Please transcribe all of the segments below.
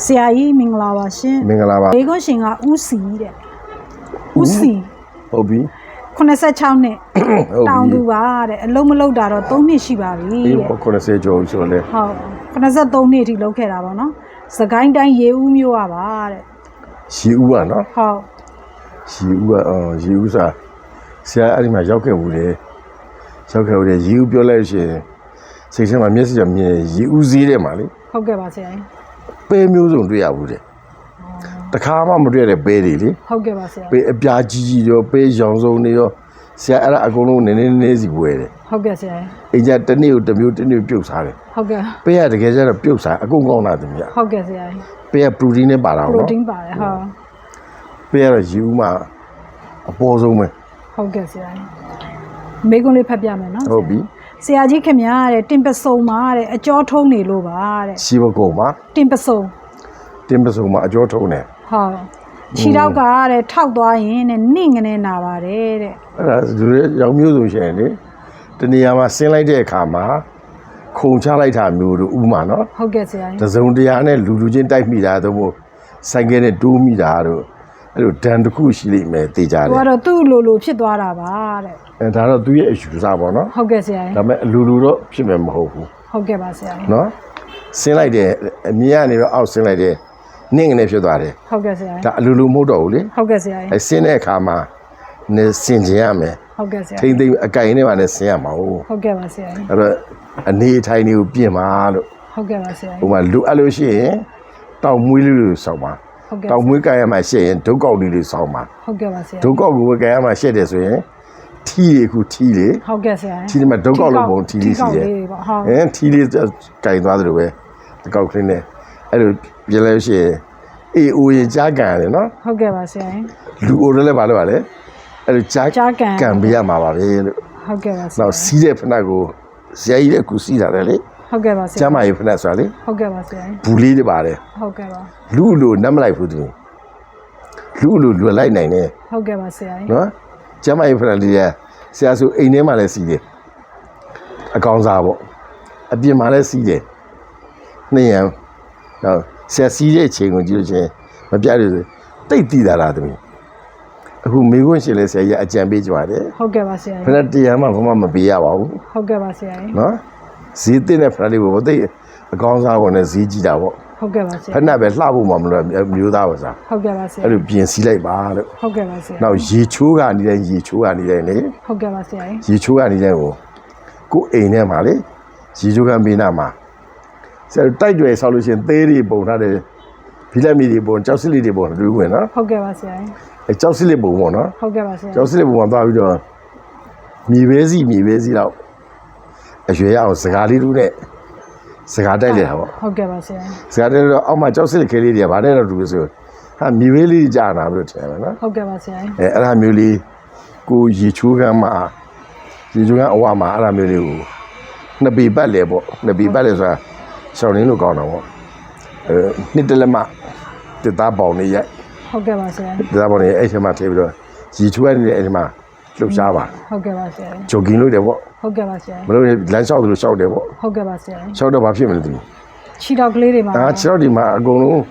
ဆရာကြီးမင်္ဂလာပါရှင်မင်္ဂလာပါဘေးကွန်းရှင်ကဦးစီတဲ့ဦးဦးစီဟုတ်ပြီ86နှစ်ဟုတ်တောင်ပြီသူပါတဲ့အလုံးမလုံးတာတော့3နှစ်ရှိပါပြီအေးတဲ့ပေါ့90ကျော်ပြီဆိုတော့လေဟုတ်83နှစ်အထိလုပ်ခဲ့တာပေါ့နော်စကိုင်းတိုင်းရေဦးမြို့ကပါတဲ့ရီဦးကနော်ဟုတ်ရီဦးကအော်ရီဦးစာဆရာအဲ့ဒီမှာရောက်ခဲ့ဘူးလေရောက်ခဲ့ဘူးလေရီဦးပြောလိုက်လို့ရှိရင်စိတ်ထဲမှာမျက်စိကမြင်ရီဦးစည်းတယ်မှာလေဟုတ်ကဲ့ပါဆရာကြီး ပဲမျိုးစုံတွေ့ရဘူးတဲ့တခါမှမတွေ့ရတဲ့ပဲတွေလေဟုတ်ကဲ့ပါဆရာပဲအပြားကြီးကြီးရောပဲရောင်စုံတွေရောဆရာအဲ့ဒါအကုန်လုံးနည်းနည်းနည်းနည်းစီဝယ်တယ်ဟုတ်ကဲ့ဆရာကြီးအိမ်ကျတစ်နေ့ကိုတစ်မျိုးတစ်နေ့ပြုတ်စားတယ်ဟုတ်ကဲ့ပဲကတကယ်ကျတော့ပြုတ်စားအကုန်ကောင်းတာတည်းမြတ်ဟုတ်ကဲ့ဆရာကြီးပဲကပရိုတင်းနဲ့ပါတာပရိုနော်တင်းပါတယ်ဟုတ်ပေးရတော့ယူမှအပေါ်ဆုံးပဲဟုတ်ကဲ့ဆရာကြီးမေကွန်းလေးဖတ်ပြမယ်နော်ဟုတ်ပြီ ဆရာကြီးခင်ဗျားတဲ့တင်ပစုံပါတဲ့အကြောထုံးနေလို့ပါတဲ့ရှိဘကုံမှာတင်ပစုံတင်းပစုံမှာအကျော်ထုံးတယ်ဟုတ်ခြေတော့ကတဲ့ထောက်သွားရင်တဲ့နှင့်ငနေနာပါတယ်တဲ့အဲ့ဒါသူတွေရောင်မျိုးစုံရှင်လေတနေရာမှာဆင်းလိုက်တဲ့အခါမှာခုံချလိုက်တာမျိုးတို့ဥပမာနော်ဟုတ်ကဲ့ဆရာကြီးတစုံတရာနဲ့လူလူချင်းတိုက်မိတာတို့မို့ဆိုင်ကယ်နဲ့တိုးမိတာတို့ အဲ့လိုဒဏ်တစ်ခုရှိလိမ့်မယ်တေချာသူတယ်ကတော့သူ့လိုလိုဖြစ်သွားတာပါတဲ့အဲဒါတော့သူရဲ့အယူဆပါနော်ဟုတ်ကဲ့ဆရာကြီးဒါပေမဲ့အလူလူတော့ဖြစ်မယ်မဟုတ်ဘူးဟုတ်ကဲ့ပါဆရာကြီးနော်ဆင်းလိုက်တဲ့အမြင်ကနေတော့အောက်ဆင်းလိုက်တဲ့နင့်ငနေဖြစ်သွားတယ်ဟုတ်ကဲ့ဆရာကြီးဒါအလူလူမဟုတ်တော့ဘူးလေဟုတ်ကဲ့ဆရာကြီးအဲဆင်းတဲ့အခါမှာနေဆင်ကျင်ရမယ်ဟုတ်ကဲ့ဆရာထိမ့်သိမ့်အကင်နဲ့ပါနဲ့ဆင်းရမှာဟုတ်ဟုတ်ကဲ့ပါဆရာကြီးအဲ့တော့အနေအထိုင်တွေကိုပြင်ပါလို့ဟုတ်ကဲ့ပါဆရာဟိုကြီးမှာလူအဲ့လို့ရှိရင်တောင်မွေးလေးတွေစောင်းပါဟု တ်ကဲ့တောင်မွေးကံရမှာရှက်ရင်ဒုက္ကောက်လေးတွေစောင်းပါဟုတ်ကဲ့ပါဆရာဒုက္ကောက်ကိုကံရမှာရှက်တယ်ဆိုရင်ထီးတွေခုထီးလေဟုတ်ကဲ့ဆရာကြီးထီးတွေမှာဒုက္ကောက်လုံးပုံထီးလေးရှိတယ်ထီးကောက်လေးပေါ့ဟုတ်အဲထီးလေးကင်သွားတယ်လို့ပဲဒုက္ကောက်ကလေးနဲ့အဲ့လိုပြင်လဲရှိရင်အေးအိုရင်ကြားကန်ရတယ်နော်ဟုတ်ကဲ့ပါဆရာကြီးလူအိုလည်းပါလို့ပါလေအဲ့လိုကြားကြားကန်ကန်ပေးရမှာပါပဲလို့ဟုတ်ကဲ့ပါဆရာနောက်စီးတဲ့ဖနက်ကိုဇယကြီးတဲ့ကူစီးတာလေလေ ဟုတ်ကဲ့ပါဆကျရာမ်းမာရေးဖနက်ဆိုတာလေဟုတ်ကဲ့ပါဆရာကြီးဘူးလေးတွေပါတယ်ဟုတ်ကဲ့ပါလူလိုနတ်မလိုက်ဘူးသူလူလိုလွယ်လိုက်နိုင်တယ်ဟုတ်ကဲ့ပါဆရာကြီးနော်ကျမ်းမာရေးဖနက်လေးကဆရာဆိုအိမ်ထဲမှာလည်းစီးတယ်အကောင်စားပေါ့အပြင်မှာလည်းစီးတယ်နှစ်ရံနော်ဆရာစီးတဲ့အချိန်ကိုကြည့်လို့ချင်းမပြတ်လို့ဆိုတိတ်တည်တာလားသမီးအခုမေခွန်းရှင်လဲဆရာကြီးအကြံပေးကြပါတယ်ဟုတ်ကဲ့ပါဆရာဖကြီးနက်တရားမှဘာမှမပေးရပါဘူးဟုတ်ကဲ့ပါဆရာကြီးနော် ဈေးတင်တဲ့ဖနက်လေးကိုတိတ်အကောင်စားဝင်နဲ့ဈေးကြည့်တာပေါ့ဟုတ်ကဲ့ပါဆရာဖက်နှက်ပဲလှဖို့မှမလို့မျိုးသားပါစားဟုတ်ကဲ့ပါဆရာအဲ့လိုပြင်စီလိုက်ပါလို့ဟုတ်ကဲ့ပါဆရာနောက်ရေချိုးကနေတိုင်းရေချိုးကနေတိုင်းလေဟုတ်ကဲ့ပါဆရာကြီးရေချိုးကနေတိုင်းကိုကိုယ်အိမ်ထဲမှာလေရေချိုးကန်ပေးနာမှာဆရာတိုက်တွေဆောက်လို့ရှရင်သေးတွေပုံထားတယ်ဖီလက်မီတွေပုံကြောက်စစ်လေးတွေပုံတွေ့ဝင်နော်ဟုတ်ကဲ့ပါဆရာကြီးအဲကြောက်စစ်လေးပုံပေါ့နော်ဟုတ်ကဲ့ပါဆရာကြောက်စစ်လေးပုံမှာသွားပြီးတော့မြေပဲစီမြေပဲစီတော့ အရွယ်ရအောင်စကားလေးတို့နဲ့စကားတိုက်လေတာပေါ့ဟုတ်ကဲ့ပါဆရာကြီးဆရာတို့တော့အောက်မှာကြောက်စစ်ခဲလေးတွေကဗာတဲ့တော့တူလို့ဆိုဟာမြေပဲလေးကြာနာပြီးတော့ထင်တယ်နော်ဟုတ်ကဲ့ပါဆရာကြီးအဲအဲ့ဒါမျိုးလေးကိုရေချိုးကမ်းမှာရေချိုးကမ်းအဝမှာအဲ့ဒါမျိုးလေးကိုနှစ်ပေပတ်လေပေါ့နှစ်ပေပတ်လေဆိုတာရှောင်းရင်းလို့ကောင်းတာပေါ့အဲနှစ်တလက်မတစ်သားပေါင်လေးရိုက်ဟုတ်ကဲ့ပါဆရာကြီးတစ်သားပေါင်လေးအဲ့ထဲမှာထည့်ပြီးတော့ရေချိုးရနေတဲ့အဲ့ထဲမှာ လှုပ်ရှားပါဟုတ်ကဲ့ပါဆရာကြီးဂျိုကင်းလို့တယ်ပေါ့ဟုတ်ကဲ့ပါဆရာမလို့လမ်းလျှောက်သလိုလျှောက်တယ်ပေါ့ဟုတ်ကဲ့ပါဆရာကြီးလျှောက်တော့ဘာဖြစ်မလဲသူခြေတော်ကလေးတွေမှာဒါခြေထောက်ဒီမှာအကုန်လုံး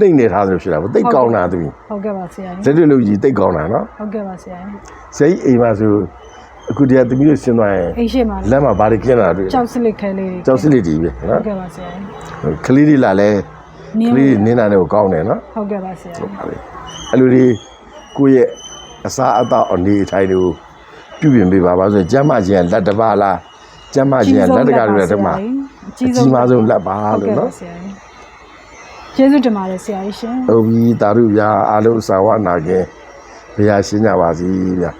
တိတ်နေထားသလိုဖြစ်တာပေါ့တိတ်ကောင်းတာသူဟုတ်ကဲ့ပါဆရာကြီးလက်တွေ့လို့ကြီးတိတ်ကောင်းတာနော်ဟုတ်ကဲ့ပါဆရာကြီးဆရာကြီးအိမ်မှာဆိုအခုတည်းကသမီးတို့ဆင်းသွားရင်အိမ်ရှိမှာလက်မှာဘာတွေကျင်းလာတွေ့ကြောက်စလစ်ခဲလေးတွေကြောက်စစ်လေးတီးပဲဟုနော်တ်ကဲ့ပါဆရာကြီးကလေးတွေလာလဲနင်းကလေးတွေနင်းတာလည်းကောင်းတယ်နော်ဟုတ်ကဲ့ပါဆရာကြီးဟုတ်ပါလေအဲ့လိုလေးကိုယ့်ရဲ့ အစားအသောက်အနေအထိုင်တွေကိုပြုပြင်ပေးပါပါဆိုရင်ကျမ်းမာခြင်းကလက်တစ်ပါးလားကျမ်းမာခြင်းကလက်တကားတွေလည်းတမအအကြီးကြီးမားဆုံးလက်ပါဟုတ်လို့ကဲ့ပါနော်ဆရာကြီးကျေးဇူးတင်ပါတယ်ဆရာကြီးရှင်ဟုတ်ပြီတာရုဗျာအားလုံးစာဝနာခင်ဘုရားရှင်းကြပါစီဗျာ